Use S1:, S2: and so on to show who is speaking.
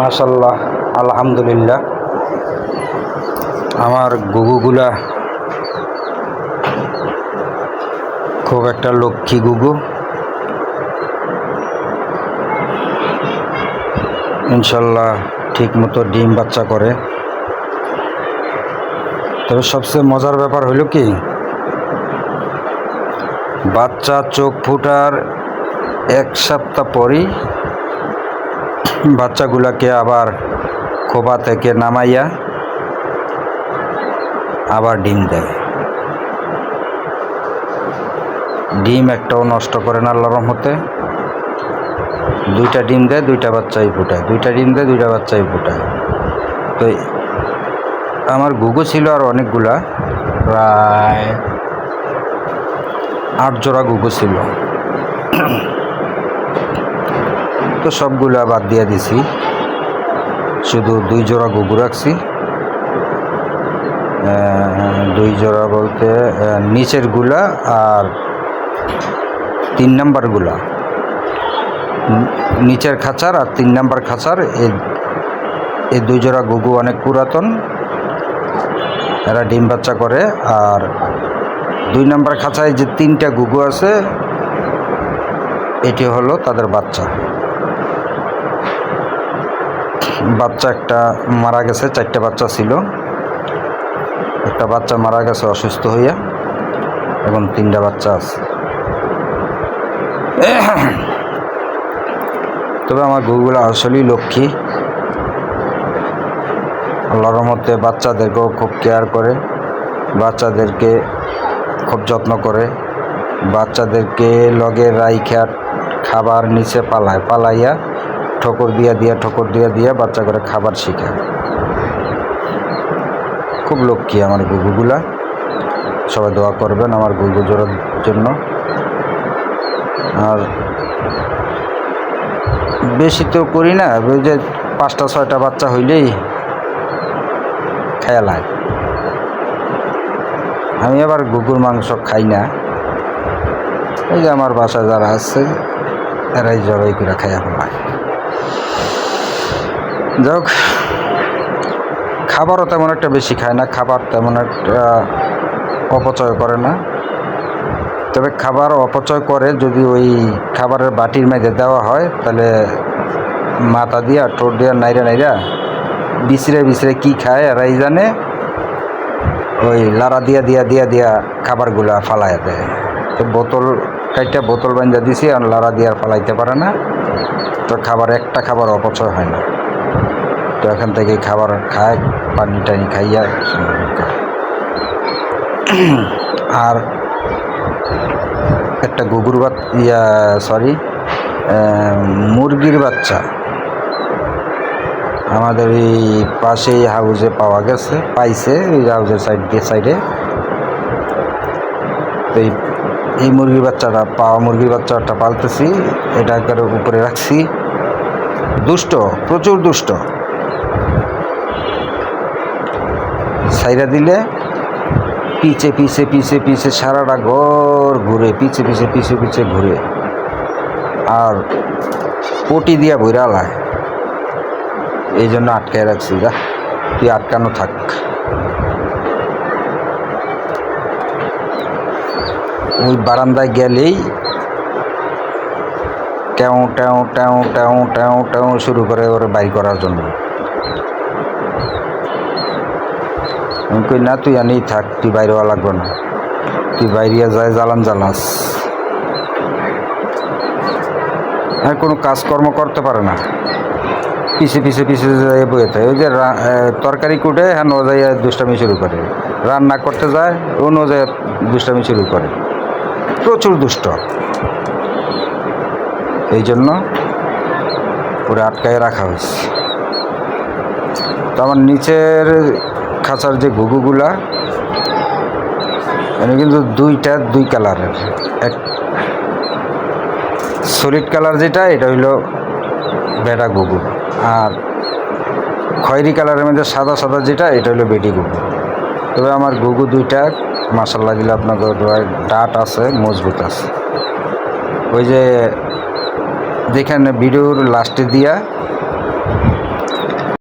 S1: মাশাল্লাহ আলহামদুলিল্লাহ। আমার গুগুগুলা খুব একটা লক্ষ্মী গুগু। ইনশাল্লাহ ঠিক মতো ডিম বাচ্চা করে। তবে সবচেয়ে মজার ব্যাপার হলো কি, বাচ্চা চোখ ফুটার এক সপ্তাহ পরই বাচ্চাগুলাকে আবার খোপা থেকে নামাইয়া আবার ডিম দেয়। ডিম একটাও নষ্ট করে না আল্লাহ রহমতে। দুইটা ডিম দেয়, দুইটা বাচ্চাই ফুটায়। দুইটা ডিম দেয়, দুইটা বাচ্চাই ফুটায়। তো আমার গুগু ছিল আর অনেকগুলা। প্রায় আট জোড়া গুগু ছিল। তো সবগুলা বাদ দিয়ে দিছি। শুধু দুই জোড়া গুগু রাখছি। দুই জোড়া বলতে নিচেরগুলা আর তিন নাম্বারগুলা। নিচের খাঁচার আর তিন নাম্বার খাঁচার এই দুই জোড়া গুগু অনেক পুরাতন। এরা ডিম বাচ্চা করে আর দুই নাম্বার খাঁচায় যে তিনটা গুগু আছে, এটি হলো তাদের বাচ্চা। বাচ্চা একটা মারা গেছে, চারটে বাচ্চা ছিল। একটা বাচ্চা মারা গেছে অসুস্থ হইয়া, এখন তিনটা বাচ্চা আছে। তবে আমার গুগুলো আসলেই লক্ষ্মী। আল্লাহর মধ্যে বাচ্চাদেরকেও খুব কেয়ার করে, বাচ্চাদেরকে খুব যত্ন করে, বাচ্চাদেরকে লগে রাইখা খাবার নিচে পালায়, পালাইয়া ঠোকর দিয়া দিয়া, ঠোকর দিয়া দিয়া বাচ্চা করে খাবার শেখায় খুব লক্ষ্মী আমার গুগুগুলা। সবাই দোয়া করবেন আমার গুগু জোড়ার জন্য। আর বেশি তো করি না, ওই যে পাঁচটা, ছয়টা বাচ্চা হইলেই খেয়াল হয়। আমি আবার গুগুর মাংস খাই না। এই যে আমার বাসায় যারা আছে, এরাই জবাই করে খাইয়া ফেলায় যাক খাবারও তেমন একটা বেশি খায় না, খাবার তেমন একটা অপচয় করে না। তবে খাবার অপচয় করে, যদি ওই খাবারের বাটির মেঝে দেওয়া হয়, তাহলে মাথা দিয়া, ঠোঁট দিয়া নাইরা নাইরা বিছরে বিছরে কি খায়, এরাই জানে। ওই লাড়া দিয়া দিয়া দিয়া দিয়া খাবারগুলা ফালাইয়া দেয়। তো বোতল কাইটা বোতল বান্ধা দিছি, আর লাড়া দিয়ে আর ফালাইতে পারে না। তো খাবার, একটা খাবার অপচয় হয় না। তো এখান থেকে খাবার খায়, পানি টানি খাইয়া আর একটা গুগুর বাচ্চা ইয়া সরি মুরগির বাচ্চা। আমাদের এই পাশেই হাউসে পাওয়া গেছে, পাইছে এই হাউসের সাইড দিয়ে সাইডে তো এই মুরগির বাচ্চাটা, পাওয়া মুরগির বাচ্চাটা পালতেছি, এটা একবারে উপরে রাখছি। দুষ্ট, প্রচুর দুষ্ট। সাইরা দিলে পিছে পিছে পিছে পিছে সারাটা ঘর ঘুরে, পিছে পিছে পিছে পিছে ঘুরে। আর পটি দিয়া বইরা লায়। এই জন্য আটকায় রাখছি, যা। তুই আটকানো থাক। ওই বারান্দায় গেলেই ট্যাও ট্যাও ট্যাও ট্যাও ট্যাও ট্যাও শুরু করে ওরে বাই করার জন্য। আমি কই, না, তুই আনেই থাক, তুই বাইরে লাগবে না। তুই বাইরিয়া যায়, জ্বালান জ্বালাস। আর কোনো কাজকর্ম করতে পারে না। পিছে পিছে পিছে যায় বয়ে থাকে। ওই যে তরকারি কুটে হ্যাঁ নো যায় দুষ্টামি শুরু করে। রান্না করতে যায়, ও নো যায় দুষ্টামি শুরু করে। প্রচুর দুষ্ট। এই জন্য পুরো আটকায় রাখা হয়েছে। তো আমার নিচের খাঁচার যে ঘুঘুগুলা এখানে কিন্তু দুইটা, দুই কালারের। এক সলিড কালার যেটা, এটা হইল বেটা ঘুঘু। আর খয়েরি কালারের মধ্যে সাদা সাদা যেটা, এটা হলো বেটি ঘুঘু। তবে আমার ঘুঘু দুইটা মাসাল্লাহ দিলে আপনাদের ডাট আছে, মজবুত আছে। ওই যে যেখানে ভিডিওর লাস্টে দিয়া